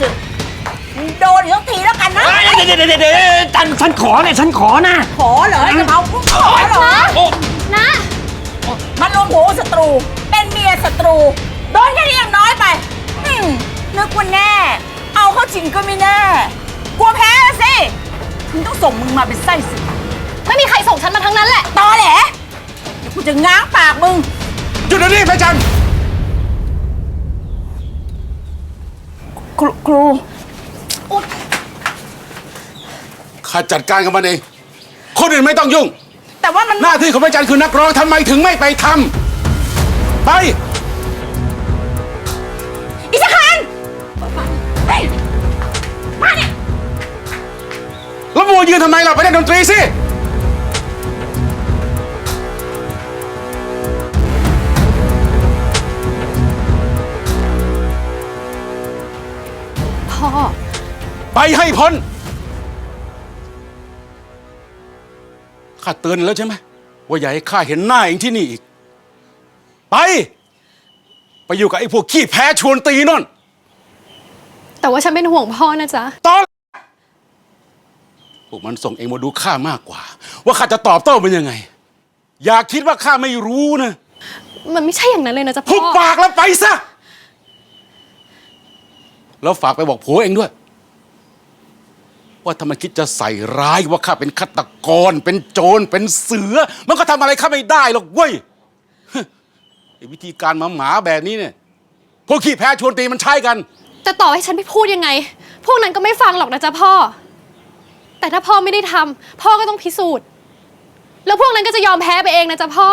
ศึกโดนอีกสักทีแล้วกันนะ เดี๋ยวเดี๋ยวเดี๋ยวเดี๋ยวฉันฉันขอเนี่ยฉันขอนะ ขอเหรอจะเกาะเพรขอเหรอโอ้นะมันรวมหัวศัตรู เป็นเมียศัตรู โดนแค่นี้ยังน้อยไปอืมนึกว่าแน่ เอาเข้าจริงก็ไม่แน่ กลัวแพ้สิคุณต้องส่งมึงมาเป็นไส้สิไม่มีใครส่งฉันมาทั้งนั้นแหละ ตอแหลเดี๋ยวกูจะง้างปากมึง หยุดเะนี้พระจัน ครูครูข้าจัดการกับมันเอง คนอื่นไม่ต้องยุ่ง แต่ว่ามันหน้าที่ของพระจันทร์คือนักร้องทำไมถึงไม่ไปทำไปอีสคันเฮ้ยมาเนี่ย แล้วมัวยืนทำไมเราไปเล่นดนตรีสิ ไปให้พ้น ข้าเตือนแล้วใช่ไหมว่าอย่าให้ข้าเห็นหน้าเองที่นี่อีก ไป ไปอยู่กับไอ้พวกขี้แพ้ชวนตีนั่นแต่ว่าฉันเป็นห่วงพ่อนะจ๊ะ ตอนพวกมันส่งเองมาดูข้ามากกว่า ว่าข้าจะตอบโต้เป็นยังไง อย่าคิดว่าข้าไม่รู้นะมันไม่ใช่อย่างนั้นเลยนะจ๊ะทุพ่บอ ปากแล้วไปซะ แล้วฝากไปบอกผัวเองด้วย ว่าถ้ามันคิดจะใส่ร้ายว่าข้าเป็นฆาตกร เป็นโจรเป็นเสือ มันก็ทำอะไรข้าไม่ได้หรอกเว้ยวิธีการมาหมาแบบนี้เนี่ยพวกขี้แพ้ชวนตีมันใช้กันแต่ต่อให้ฉันไปพูดยังไง พวกนั้นก็ไม่ฟังหรอกนะจ๊ะพ่อ แต่ถ้าพ่อไม่ได้ทำพ่อก็ต้องพิสูจน์ แล้วพวกนั้นก็จะยอมแพ้ไปเองนะจ๊ะพ่อ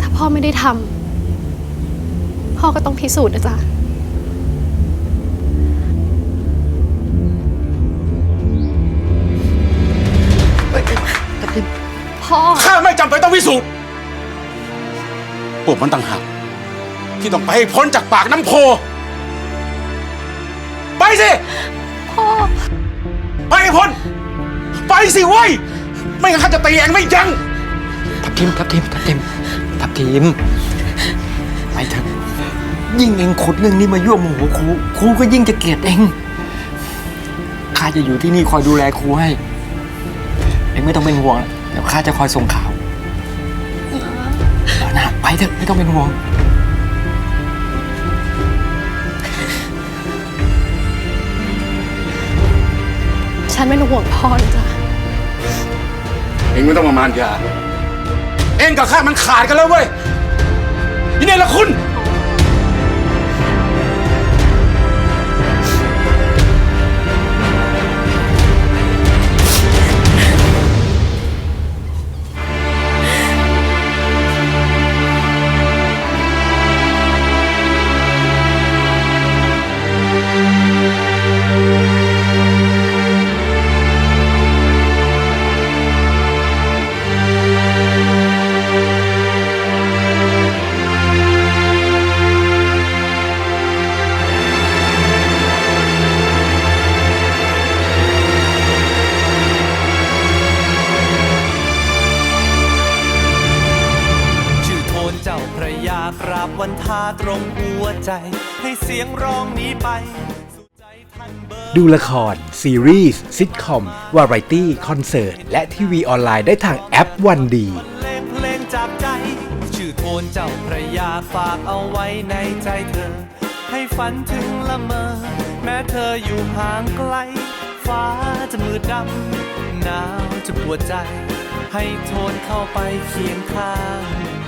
ถ้าพ่อไม่ได้ทำ พ่อก็ต้องพิสูจน์นะจ๊ะพ่อ ข้าไม่จำเป็นต้องพิสูจน์พวกมันต่างหากที่ต้องไปให้พ้นจากปากน้ำโพ ไปสิ พ่อ ไปให้พ้น ไปสิเว้ย ไม่งั้นข้าจะตีเองไม่ยั้ง ทับทิมทับทิมทับทิมทับทิมไปเถอะ ยิ่งเองขุดเรื่องนี้มายั่วโมโหครูครูก็ยิ่งจะเกลียดเองข้าจะอยู่ที่นี่คอยดูแลครูให้ เองไม่ต้องเป็นห่วงเดี๋ยวข้าจะคอยส่งข่าวเออนะไปเถอะไม่ต้องเป็นห่วง ฉันไม่ห่วงพ่อนะจ๊ะเองไม่ต้องมามานยาเองกับข้ามันขาดกันแล้วเว้ย วันทาตรงหัวใจ ให้เสียงร้องนี้ไปสู่ใจท่านเบอร์ดูละคร ซีรีส์ซิทคอม วาไรตี้ คอนเสิร์ต และทีวีออนไลน์ได้ทางแอปวันดีเพลงเพลงจากใจ ชื่อโทนเจ้าพระยาฝากเอาไว้ในใจเธอ ให้ฝันถึงละเมอ แม้เธออยู่ห่างไกล ฟ้าจะมืดดำหนาวจะปวดใจ ให้โทนเข้าไปเคียงข้าง